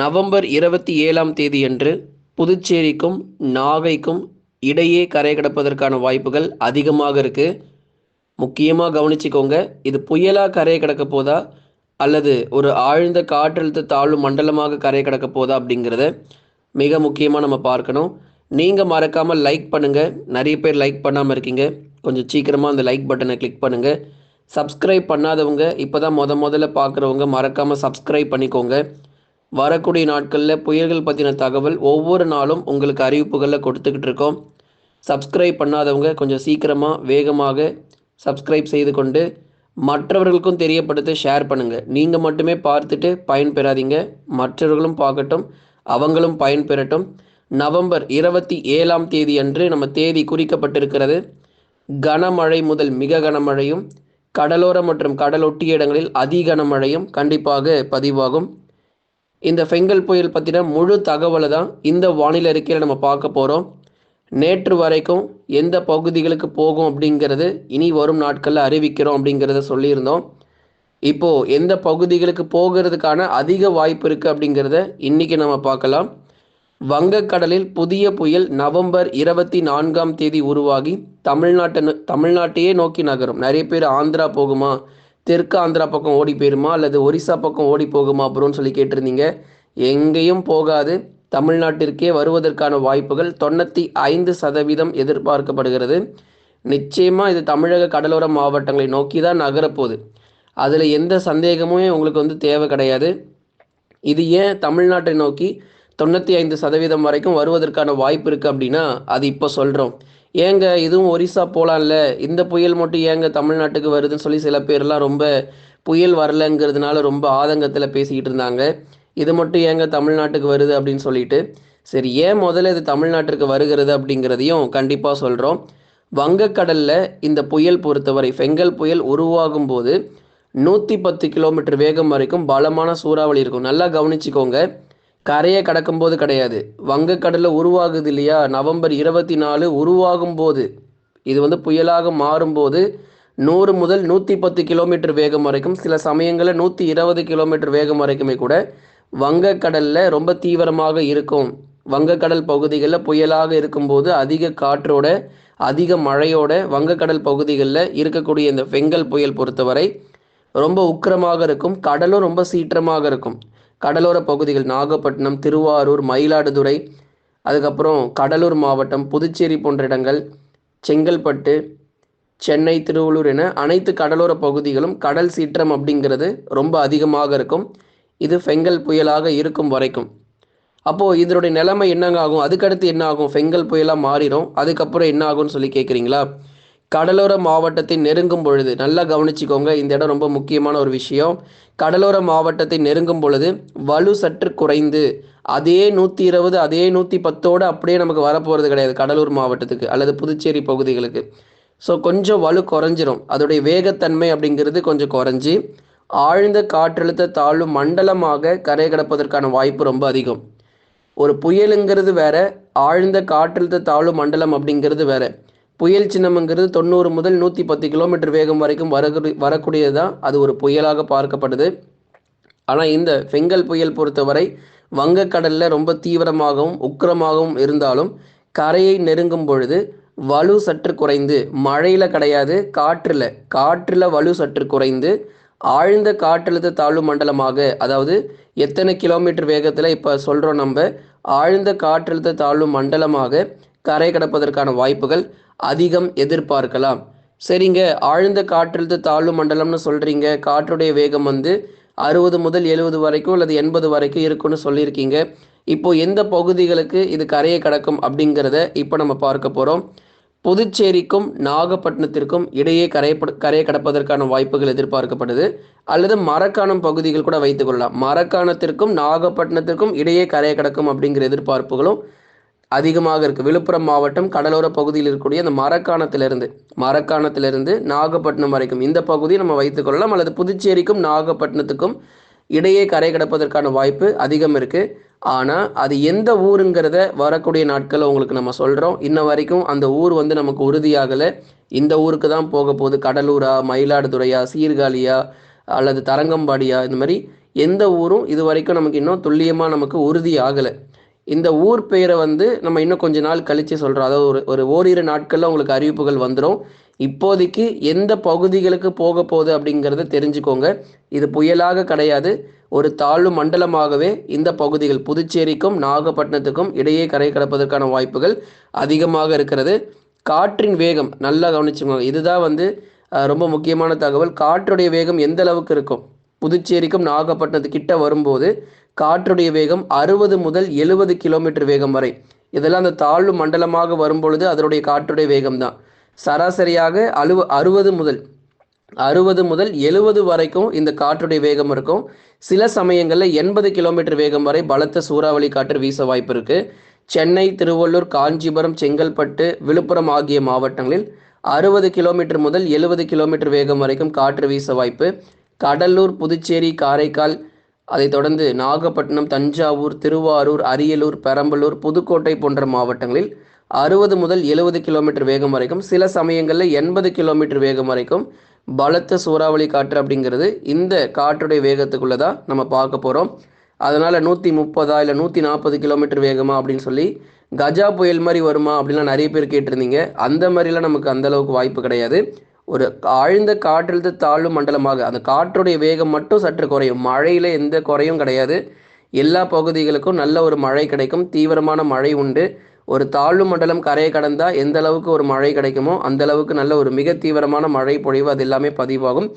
November இருபத்தி ஏழாம் தேதியன்று புதுச்சேரிக்கும் நாகைக்கும் இடையே கரை கடப்பதற்கான வாய்ப்புகள் அதிகமாக இருக்குது முக்கியமாக கவனிச்சுக்கோங்க இது புயலாக கரை கடக்க போதா? அல்லது ஒரு ஆழ்ந்த காற்றழுத்த தாழ்வு மண்டலமாக கரை கடக்க போதா அப்படிங்கிறத மிக முக்கியமாக நம்ம பார்க்கணும். நீங்கள் மறக்காமல் லைக் பண்ணுங்கள் நிறைய பேர் லைக் பண்ணாமல் இருக்கீங்க. கொஞ்சம் சீக்கிரமாக அந்த லைக் பட்டனை கிளிக் பண்ணுங்கள் சப்ஸ்கிரைப் பண்ணாதவங்க இப்போ தான் முத முதல்ல பார்க்குறவங்க மறக்காமல் சப்ஸ்கிரைப் பண்ணிக்கோங்க. வரக்கூடிய நாட்களில் புயல்கள் பற்றின தகவல் ஒவ்வொரு நாளும் உங்களுக்கு அறிவிப்புகளில் கொடுத்துக்கிட்டு இருக்கோம். சப்ஸ்கிரைப் பண்ணாதவங்க கொஞ்சம் சீக்கிரமாக வேகமாக சப்ஸ்கிரைப் செய்து கொண்டு மற்றவர்களுக்கும் தெரியப்படுத்த ஷேர் பண்ணுங்கள் நீங்கள் மட்டுமே பார்த்துட்டு பயன்பெறாதீங்க. மற்றவர்களும் பார்க்கட்டும் அவங்களும் பயன்பெறட்டும். நவம்பர் இருபத்தி ஏழாம் தேதி அன்று நம்ம தேதி குறிக்கப்பட்டிருக்கிறது. கனமழை முதல் மிக கனமழையும் கடலோர மற்றும் கடலொட்டிய இடங்களில் அதி கனமழையும் கண்டிப்பாக பதிவாகும். இந்த ஃபெங்கல் புயல் பற்றின முழு தகவலை தான் இந்த வானிலை அறிக்கையில் நம்ம பார்க்க போகிறோம் நேற்று வரைக்கும் எந்த பகுதிகளுக்கு போகும் அப்படிங்கிறது இனி வரும் நாட்களில் அறிவிக்கிறோம் அப்படிங்கிறத சொல்லியிருந்தோம். இப்போது எந்த பகுதிகளுக்கு போகிறதுக்கான அதிக வாய்ப்பு இருக்குது அப்படிங்கிறத இன்றைக்கி நம்ம பார்க்கலாம். வங்கக்கடலில் புதிய புயல் நவம்பர் இருபத்தி நான்காம் தேதி உருவாகி தமிழ்நாட்டை தமிழ்நாட்டையே நோக்கி நகரும். நிறைய பேர் ஆந்திரா போகுமா? தெற்கு ஆந்திரா பக்கம் ஓடி போயிருமா? அல்லது ஒரிசா பக்கம் ஓடி போகுமா அப்புறம்னு சொல்லி கேட்டிருந்தீங்க. எங்கேயும் போகாது. தமிழ்நாட்டிற்கே வருவதற்கான வாய்ப்புகள் தொண்ணூற்றி ஐந்து சதவீதம் எதிர்பார்க்கப்படுகிறது. நிச்சயமாக இது தமிழக கடலோர மாவட்டங்களை நோக்கி தான் நகரப்போகுது. அதில் எந்த சந்தேகமும் உங்களுக்கு வந்து தேவை கிடையாது. இது ஏன் தமிழ்நாட்டை நோக்கி தொண்ணூற்றி ஐந்து சதவீதம் வரைக்கும் வருவதற்கான வாய்ப்பு இருக்குது அப்படின்னா அது இப்போ சொல்கிறோம் ஏங்க இதுவும் ஒரிசா போகலாம்ல இந்த புயல் மட்டும் ஏங்க தமிழ்நாட்டுக்கு வருதுன்னு சொல்லி சில பேர்லாம் ரொம்ப புயல் வரலங்கிறதுனால ரொம்ப ஆதங்கத்தில் பேசிக்கிட்டு இருந்தாங்க. இது மட்டும் ஏங்க தமிழ்நாட்டுக்கு வருது அப்படின்னு சொல்லிட்டு. சரி ஏன் முதல்ல இது தமிழ்நாட்டிற்கு வருகிறது அப்படிங்கிறதையும் கண்டிப்பாக சொல்கிறோம் வங்கக்கடலில் இந்த புயல் பொறுத்தவரை ஃபெங்கல் புயல் உருவாகும் போது நூற்றி பத்து கிலோமீட்டர் வேகம் வரைக்கும் பலமான சூறாவளி இருக்கும். நல்லா கவனிச்சுக்கோங்க. கரையை கடக்கும்போது கிடையாது. வங்கக்கடலில் உருவாகுது இல்லையா நவம்பர் இருபத்தி நாலு உருவாகும் போது இது வந்து புயலாக மாறும்போது நூறு முதல் நூற்றி பத்து கிலோமீட்டர் வேகம் வரைக்கும் சில சமயங்களில் நூற்றி இருபது கிலோமீட்டர் வேகம் வரைக்குமே கூட வங்கக்கடலில் ரொம்ப தீவிரமாக இருக்கும். வங்கக்கடல் பகுதிகளில் புயலாக இருக்கும்போது அதிக காற்றோட அதிக மழையோட வங்கக்கடல் பகுதிகளில் இருக்கக்கூடிய இந்த பெங்கல் புயல் பொறுத்தவரை ரொம்ப உக்கிரமாக இருக்கும். கடலும் ரொம்ப சீற்றமாக இருக்கும். கடலோர பகுதிகள் நாகப்பட்டினம் திருவாரூர் மயிலாடுதுறை அதுக்கப்புறம் கடலூர் மாவட்டம் புதுச்சேரி போன்ற இடங்கள் செங்கல்பட்டு சென்னை திருவள்ளூர் என அனைத்து கடலோர பகுதிகளும் கடல் சீற்றம் அப்படிங்கிறது ரொம்ப அதிகமாக இருக்கும். இது ஃபெங்கல் புயலாக இருக்கும் வரைக்கும். அப்போது இதனுடைய நிலைமை என்னங்க ஆகும்? அதுக்கடுத்து என்ன ஆகும்? ஃபெங்கல் புயலாக மாறிடும். அதுக்கப்புறம் என்ன ஆகும்னு சொல்லி கேட்குறீங்களா கடலோர மாவட்டத்தை நெருங்கும் பொழுது நல்லா கவனிச்சுக்கோங்க இந்த இடம் ரொம்ப முக்கியமான ஒரு விஷயம். கடலோர மாவட்டத்தை நெருங்கும் பொழுது வலு சற்று குறைந்து அதே நூற்றி இருபது அதே நூற்றி பத்தோடு அப்படியே நமக்கு வரப்போகிறது கிடையாது கடலூர் மாவட்டத்துக்கு அல்லது புதுச்சேரி பகுதிகளுக்கு. ஸோ கொஞ்சம் வலு குறைஞ்சிரும். அதோடைய வேகத்தன்மை அப்படிங்கிறது கொஞ்சம் குறைஞ்சி ஆழ்ந்த காற்றழுத்த தாழ்வு மண்டலமாக கரை கடப்பதற்கான வாய்ப்பு ரொம்ப அதிகம். ஒரு புயலுங்கிறது வேற ஆழ்ந்த காற்றழுத்த தாழ்வு மண்டலம் அப்படிங்கிறது வேற. புயல் சின்னம்ங்கிறது தொண்ணூறு முதல் நூற்றி பத்து கிலோமீட்டர் வேகம் வரைக்கும் வரக்கூடிய வரக்கூடியது தான் அது ஒரு புயலாக பார்க்கப்படுது ஆனால் இந்த ஃபெங்கல் புயல் பொறுத்தவரை வங்கக்கடலில் ரொம்ப தீவிரமாகவும் உக்கிரமாகவும் இருந்தாலும் கரையை நெருங்கும் பொழுது வலு சற்று குறைந்து மழையில் கிடையாது காற்றில் காற்றில் வலு சற்று குறைந்து ஆழ்ந்த காற்றழுத்த தாழ்வு மண்டலமாக அதாவது எத்தனை கிலோமீட்டர் வேகத்தில் இப்போ சொல்கிறோம் நம்ம ஆழ்ந்த காற்றழுத்த தாழ்வு மண்டலமாக கரை கடப்பதற்கான வாய்ப்புகள் அதிகம் எதிர்பார்க்கலாம். சரிங்க ஆழ்ந்த காற்றழுத்த தாழ்வு மண்டலம்னு சொல்கிறீங்க காற்றுடைய வேகம் வந்து அறுபது முதல் எழுபது வரைக்கும் அல்லது எண்பது வரைக்கும் இருக்குன்னு சொல்லியிருக்கீங்க. இப்போ எந்த பகுதிகளுக்கு இது கரையை கடக்கும் அப்படிங்கிறத இப்போ நம்ம பார்க்க போகிறோம் புதுச்சேரிக்கும் நாகப்பட்டினத்திற்கும் இடையே கரையை கரையை கடப்பதற்கான வாய்ப்புகள் எதிர்பார்க்கப்படுது. அல்லது மரக்காணம் பகுதிகள் கூட வைத்துக்கொள்ளலாம் மரக்காணத்திற்கும் நாகப்பட்டினத்திற்கும் இடையே கரையை கடக்கும் அப்படிங்கிற எதிர்பார்ப்புகளும் அதிகமாக இருக்குது விழுப்புரம் மாவட்டம் கடலோர பகுதியில் இருக்கக்கூடிய அந்த மரக்காணத்திலிருந்து மரக்காணத்திலிருந்து நாகப்பட்டினம் வரைக்கும் இந்த பகுதியை நம்ம வைத்துக்கொள்ளலாம் அல்லது புதுச்சேரிக்கும் நாகப்பட்டினத்துக்கும் இடையே கரை கிடப்பதற்கான வாய்ப்பு அதிகம் இருக்குது ஆனால் அது எந்த ஊருங்கிறத வரக்கூடிய நாட்களில் உங்களுக்கு நம்ம சொல்கிறோம் இன்ன வரைக்கும் அந்த ஊர் வந்து நமக்கு உறுதியாகலை. இந்த ஊருக்கு தான் போக போகுது. கடலூரா மயிலாடுதுறையா சீர்காழியா அல்லது தரங்கம்பாடியா இந்த மாதிரி எந்த ஊரும் இது வரைக்கும் நமக்கு இன்னும் துல்லியமாக நமக்கு உறுதி ஆகலை இந்த ஊர் பெயரை வந்து நம்ம இன்னும் கொஞ்ச நாள் கழித்து சொல்கிறோம் அதாவது ஒரு ஒரு ஓரிரு நாட்களில் உங்களுக்கு அறிவிப்புகள் வந்துடும் இப்போதைக்கு எந்த பகுதிகளுக்கு போக போகுது அப்படிங்கிறத தெரிஞ்சுக்கோங்க. இது புயலாக கிடையாது. ஒரு தாழ்வு மண்டலமாகவே இந்த பகுதிகள் புதுச்சேரிக்கும் நாகப்பட்டினத்துக்கும் இடையே கரை கடப்பதற்கான வாய்ப்புகள் அதிகமாக இருக்கிறது. காற்றின் வேகம் நல்லா கவனிச்சுக்கோங்க. இதுதான் வந்து ரொம்ப முக்கியமான தகவல். காற்றுடைய வேகம் எந்த அளவுக்கு இருக்கும்? புதுச்சேரிக்கும் நாகப்பட்டினத்து கிட்ட வரும்போது காற்றுடைய வேகம் அறுபது முதல் எழுபது கிலோமீட்டர் வேகம் வரை. இதெல்லாம் அந்த தாழ்வு மண்டலமாக வரும்பொழுது அதனுடைய காற்றுடைய வேகம் தான் சராசரியாக அலுவ அறுபது முதல் அறுபது முதல் எழுபது வரைக்கும் இந்த காற்றுடைய வேகம் இருக்கும். சில சமயங்களில் எண்பது கிலோமீட்டர் வேகம் வரை பலத்த சூறாவளி காற்று வீச வாய்ப்பு இருக்கு. சென்னை திருவள்ளூர் காஞ்சிபுரம் செங்கல்பட்டு விழுப்புரம் ஆகிய மாவட்டங்களில் அறுபது கிலோமீட்டர் முதல் எழுபது கிலோமீட்டர் வேகம் வரைக்கும் காற்று வீச வாய்ப்பு. கடலூர் புதுச்சேரி காரைக்கால் அதைத் தொடர்ந்து நாகப்பட்டினம் தஞ்சாவூர் திருவாரூர் அரியலூர் பெரம்பலூர் புதுக்கோட்டை போன்ற மாவட்டங்களில் அறுபது முதல் எழுபது கிலோமீட்டர் வேகம் வரைக்கும் சில சமயங்களில் எண்பது கிலோமீட்டர் வேகம் வரைக்கும் பலத்த சூறாவளி காற்று அப்படிங்கிறது இந்த காற்றுடைய வேகத்துக்குள்ளே தான் நம்ம பார்க்க போகிறோம் அதனால் நூற்றி முப்பதா இல்லை நூற்றி நாற்பது கிலோமீட்டர் வேகமா அப்படின்னு சொல்லி கஜா புயல் மாதிரி வருமா அப்படின்லாம் நிறைய பேர் கேட்டிருந்தீங்க. அந்த மாதிரிலாம் நமக்கு அந்த அளவுக்கு வாய்ப்பு கிடையாது. ஒரு ஆழ்ந்த காற்றழுத்த தாழ்வு மண்டலமாக அந்த காற்றுடைய வேகம் மட்டும் சற்று குறையும். மழையில் எந்த குறையும் கிடையாது. எல்லா பகுதிகளுக்கும் நல்ல ஒரு மழை கிடைக்கும். தீவிரமான மழை உண்டு. ஒரு தாழ்வு மண்டலம் கரையை கடந்தால் எந்த அளவுக்கு ஒரு மழை கிடைக்குமோ அந்த அளவுக்கு நல்ல ஒரு மிக தீவிரமான மழை பொழிவு அது எல்லாமே பதிவாகும்.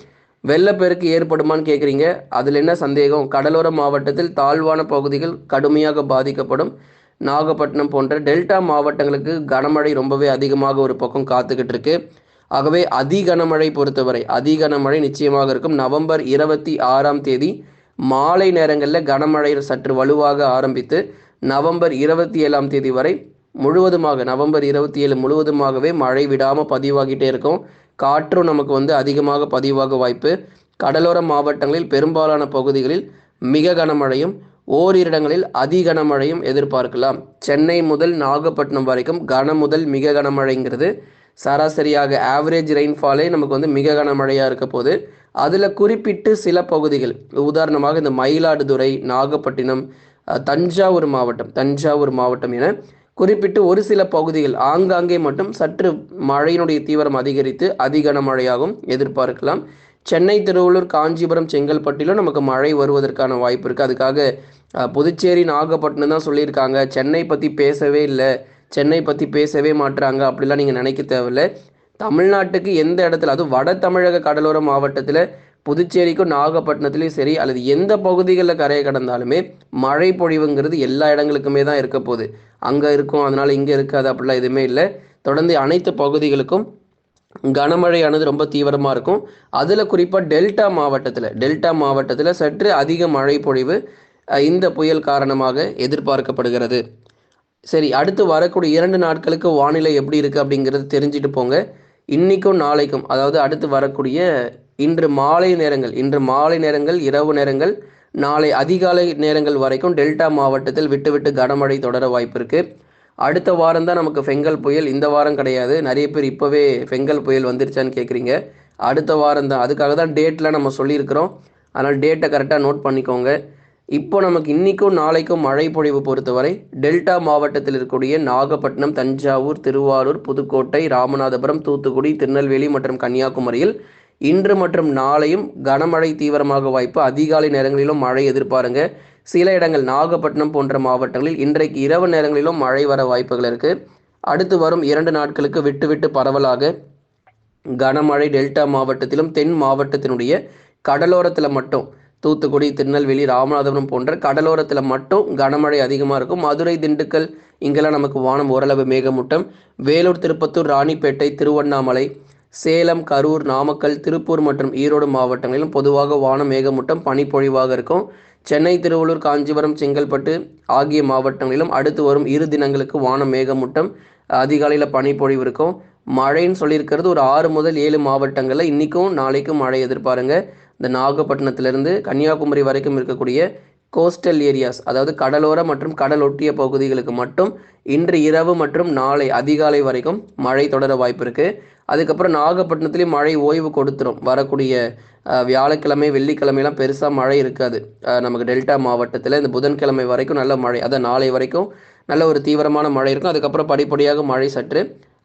வெள்ளப்பெருக்கு ஏற்படுமான்னு கேட்குறீங்க அதில் என்ன சந்தேகம்? கடலோர மாவட்டத்தில் தாழ்வான பகுதிகள் கடுமையாக பாதிக்கப்படும். நாகப்பட்டினம் போன்ற டெல்டா மாவட்டங்களுக்கு கனமழை ரொம்பவே அதிகமாக ஒரு பக்கம் காத்துக்கிட்டு இருக்குது ஆகவே அதி கனமழை பொறுத்தவரை அதி கனமழை நிச்சயமாக இருக்கும். நவம்பர் இருபத்தி ஆறாம் தேதி மாலை நேரங்களில் கனமழை சற்று வலுவாக ஆரம்பித்து நவம்பர் இருபத்தி ஏழாம் தேதி வரை முழுவதுமாக நவம்பர் இருபத்தி ஏழு முழுவதுமாகவே மழை விடாமல் பதிவாகிட்டே இருக்கும். காற்றும் நமக்கு வந்து அதிகமாக பதிவாக வாய்ப்பு. கடலோர மாவட்டங்களில் பெரும்பாலான பகுதிகளில் மிக கனமழையும் ஓரிரிடங்களில் அதி கனமழையும் எதிர்பார்க்கலாம். சென்னை முதல் நாகப்பட்டினம் வரைக்கும் கன முதல் மிக கனமழைங்கிறது. சராசரியாக ஆவரேஜ் ரெயின்ஃபாலே நமக்கு வந்து மிக கனமழையாக இருக்க போது அதில் குறிப்பிட்டு சில பகுதிகள் உதாரணமாக இந்த மயிலாடுதுறை நாகப்பட்டினம் தஞ்சாவூர் மாவட்டம் தஞ்சாவூர் மாவட்டம் என குறிப்பிட்டு ஒரு சில பகுதிகள் ஆங்காங்கே மட்டும் சற்று மழையினுடைய தீவிரம் அதிகரித்து அதிகன மழையாகவும் எதிர்பார்க்கலாம். சென்னை திருவள்ளூர் காஞ்சிபுரம் செங்கல்பட்டிலும் நமக்கு மழை வருவதற்கான வாய்ப்பு இருக்குது அதுக்காக புதுச்சேரி நாகப்பட்டினம் தான் சொல்லியிருக்காங்க. சென்னை பற்றி பேசவே இல்லை. சென்னை பற்றி பேசவே மாட்டுறாங்க அப்படிலாம் நீங்கள் நினைக்க தேவையில்ல. தமிழ்நாட்டுக்கு எந்த இடத்துல அதுவும் வட தமிழக கடலோர மாவட்டத்தில் புதுச்சேரிக்கும் நாகப்பட்டினத்துலேயும் சரி அல்லது எந்த பகுதிகளில் கரையை கடந்தாலுமே மழை பொழிவுங்கிறது எல்லா இடங்களுக்குமே தான் இருக்க போகுது. அங்கே இருக்கும் அதனால் இங்கே இருக்காது அப்படிலாம் எதுவுமே இல்லை. தொடர்ந்து அனைத்து பகுதிகளுக்கும் கனமழையானது ரொம்ப தீவிரமாக இருக்கும். அதில் குறிப்பாக டெல்டா மாவட்டத்தில் டெல்டா மாவட்டத்தில் சற்று அதிக மழை பொழிவு இந்த புயல் காரணமாக எதிர்பார்க்கப்படுகிறது. சரி அடுத்து வரக்கூடிய இரண்டு நாட்களுக்கு வானிலை எப்படி இருக்குது அப்படிங்கிறது தெரிஞ்சுட்டு போங்க. இன்னைக்கும் நாளைக்கும் அதாவது அடுத்து வரக்கூடிய இன்று மாலை நேரங்கள் இன்று மாலை நேரங்கள் இரவு நேரங்கள் நாளை அதிகாலை நேரங்கள் வரைக்கும் டெல்டா மாவட்டத்தில் விட்டு விட்டு கனமழை தொடர வாய்ப்பு இருக்கு. அடுத்த வாரம் தான் நமக்கு ஃபெங்கல் புயல். இந்த வாரம் கிடையாது. நிறைய பேர் இப்போவே ஃபெங்கல் புயல் வந்துருச்சான்னு கேட்குறீங்க அடுத்த வாரம் தான். அதுக்காக தான் டேட்லாம் நம்ம சொல்லியிருக்கிறோம். அதனால் டேட்டை கரெக்டாக நோட் பண்ணிக்கோங்க. இப்போ நமக்கு இன்னைக்கும் நாளைக்கும் மழை பொழிவு பொறுத்தவரை டெல்டா மாவட்டத்தில் இருக்கக்கூடிய நாகப்பட்டினம் தஞ்சாவூர் திருவாரூர் புதுக்கோட்டை ராமநாதபுரம் தூத்துக்குடி திருநெல்வேலி மற்றும் கன்னியாகுமரியில் இன்று மற்றும் நாளையும் கனமழை தீவிரமாக வாய்ப்பு அதிகாலை நேரங்களிலும் மழை எதிர்பாருங்க. சில இடங்கள் நாகப்பட்டினம் போன்ற மாவட்டங்களில் இன்றைக்கு இரவு நேரங்களிலும் மழை வர வாய்ப்புகள் இருக்கு. அடுத்து வரும் இரண்டு நாட்களுக்கு விட்டு விட்டு பரவலாக கனமழை டெல்டா மாவட்டத்திலும் தென் மாவட்டத்தினுடைய கடலோரத்தில் மட்டும் தூத்துக்குடி திருநெல்வேலி ராமநாதபுரம் போன்ற கடலோரத்தில் மட்டும் கனமழை அதிகமாக இருக்கும் மதுரை திண்டுக்கல் இங்கெல்லாம் நமக்கு வானம் ஓரளவு மேகமூட்டம். வேலூர் திருப்பத்தூர் ராணிப்பேட்டை திருவண்ணாமலை சேலம் கரூர் நாமக்கல் திருப்பூர் மற்றும் ஈரோடு மாவட்டங்களிலும் பொதுவாக வானம் மேகமூட்டம் பனிப்பொழிவாக இருக்கும். சென்னை திருவள்ளூர் காஞ்சிபுரம் செங்கல்பட்டு ஆகிய மாவட்டங்களிலும் அடுத்து வரும் இரு தினங்களுக்கு வானம் மேகமூட்டம். அதிகாலையில் பனிப்பொழிவு இருக்கும். மழைன்னு சொல்லியிருக்கிறது ஒரு ஆறு முதல் ஏழு மாவட்டங்களில் இன்றைக்கும் நாளைக்கும் மழை எதிர்பாருங்க. இந்த நாகப்பட்டினத்திலிருந்து கன்னியாகுமரி வரைக்கும் இருக்கக்கூடிய கோஸ்டல் ஏரியாஸ் அதாவது கடலோர மற்றும் கடல் ஒட்டிய பகுதிகளுக்கு மட்டும் இன்று இரவு மற்றும் நாளை அதிகாலை வரைக்கும் மழை தொடர வாய்ப்பு இருக்குது அதுக்கப்புறம் நாகப்பட்டினத்துலேயும் மழை ஓய்வு கொடுத்துரும். வரக்கூடிய வியாழக்கிழமை வெள்ளிக்கிழமைலாம் பெருசாக மழை இருக்காது. நமக்கு டெல்டா மாவட்டத்தில் இந்த புதன்கிழமை வரைக்கும் நல்ல மழை அதான் நாளை வரைக்கும் நல்ல ஒரு தீவிரமான மழை இருக்கும். அதுக்கப்புறம் படிப்படியாக மழை சற்று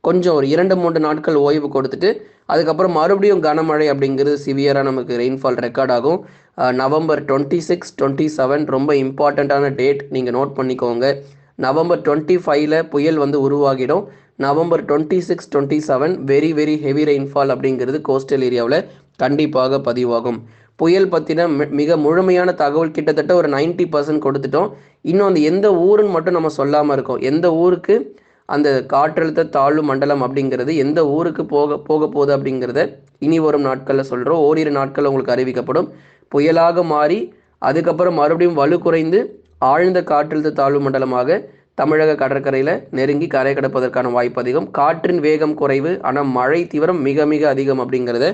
கொஞ்சம் ஒரு இரண்டு மூன்று நாட்கள் ஓய்வு கொடுத்துட்டு அதுக்கப்புறம் மறுபடியும் கனமழை அப்படிங்கிறது சிவியராக நமக்கு ரெயின்ஃபால் ரெக்கார்ட் ஆகும். November twenty six twenty seven ரொம்ப இம்பார்ட்டண்ட்டான டேட் நீங்கள் நோட் பண்ணிக்கோங்க. நவம்பர் டுவெண்ட்டி ஃபைவ்ல புயல் வந்து உருவாகிடும். November twenty six twenty seven very very heavy rainfall அப்படிங்கிறது கோஸ்டல் ஏரியாவில் கண்டிப்பாக பதிவாகும். புயல் பற்றின மிக முழுமையான தகவல் கிட்டத்தட்ட ஒரு 90% பர்சன்ட் கொடுத்துட்டோம். இன்னும் அந்த எந்த ஊருன்னு மட்டும் நம்ம சொல்லாமல் இருக்கோம். எந்த ஊருக்கு அந்த காற்றழுத்த தாழ்வு மண்டலம் அப்படிங்கிறது எந்த ஊருக்கு போக போக போகுது அப்படிங்கிறத இனி வரும் நாட்களில் சொல்கிறோம் ஓரிரு நாட்கள் உங்களுக்கு அறிவிக்கப்படும். புயலாக மாறி அதுக்கப்புறம் மறுபடியும் வலு குறைந்து ஆழ்ந்த காற்றழுத்த தாழ்வு மண்டலமாக தமிழக கடற்கரையில் நெருங்கி கரை கடப்பதற்கான வாய்ப்பு அதிகம். காற்றின் வேகம் குறைவு ஆனால் மழை தீவிரம் மிக மிக அதிகம் அப்படிங்கிறத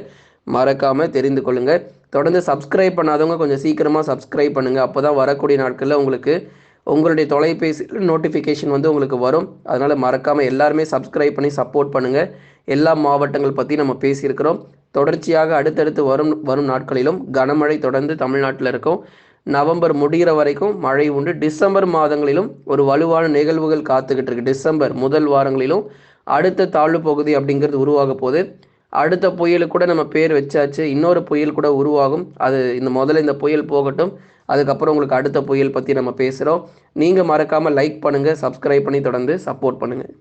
மறக்காமல் தெரிந்து கொள்ளுங்கள் தொடர்ந்து சப்ஸ்கிரைப் பண்ணாதவங்க கொஞ்சம் சீக்கிரமாக சப்ஸ்கிரைப் பண்ணுங்கள் அப்போ தான் வரக்கூடிய நாட்களில் உங்களுக்கு உங்களுடைய தொலைபேசியில் நோட்டிஃபிகேஷன் வந்து உங்களுக்கு வரும். அதனால் மறக்காமல் எல்லாருமே சப்ஸ்கிரைப் பண்ணி சப்போர்ட் பண்ணுங்கள் எல்லா மாவட்டங்கள் பற்றி நம்ம பேசியிருக்கிறோம். தொடர்ச்சியாக அடுத்தடுத்து வரும் வரும் நாட்களிலும் கனமழை தொடர்ந்து தமிழ்நாட்டில் இருக்கும். நவம்பர் முடிகிற வரைக்கும் மழை உண்டு. டிசம்பர் மாதங்களிலும் ஒரு வலுவான நிகழ்வுகள் காத்துக்கிட்டு இருக்கு. டிசம்பர் முதல் வாரங்களிலும் அடுத்த தாழ்வு பகுதி அப்படிங்கிறது உருவாக போகுது. அடுத்த புயலுக்கு கூட நம்ம பேர் வச்சாச்சு. இன்னொரு புயல் கூட உருவாகும். அது இந்த முதல்ல இந்த புயல் போகட்டும். அதுக்கப்புறம் உங்களுக்கு அடுத்த புயல் பற்றி நம்ம பேசுகிறோம் நீங்கள் மறக்காமல் லைக் பண்ணுங்கள் சப்ஸ்கிரைப் பண்ணி தொடர்ந்து சப்போர்ட் பண்ணுங்கள்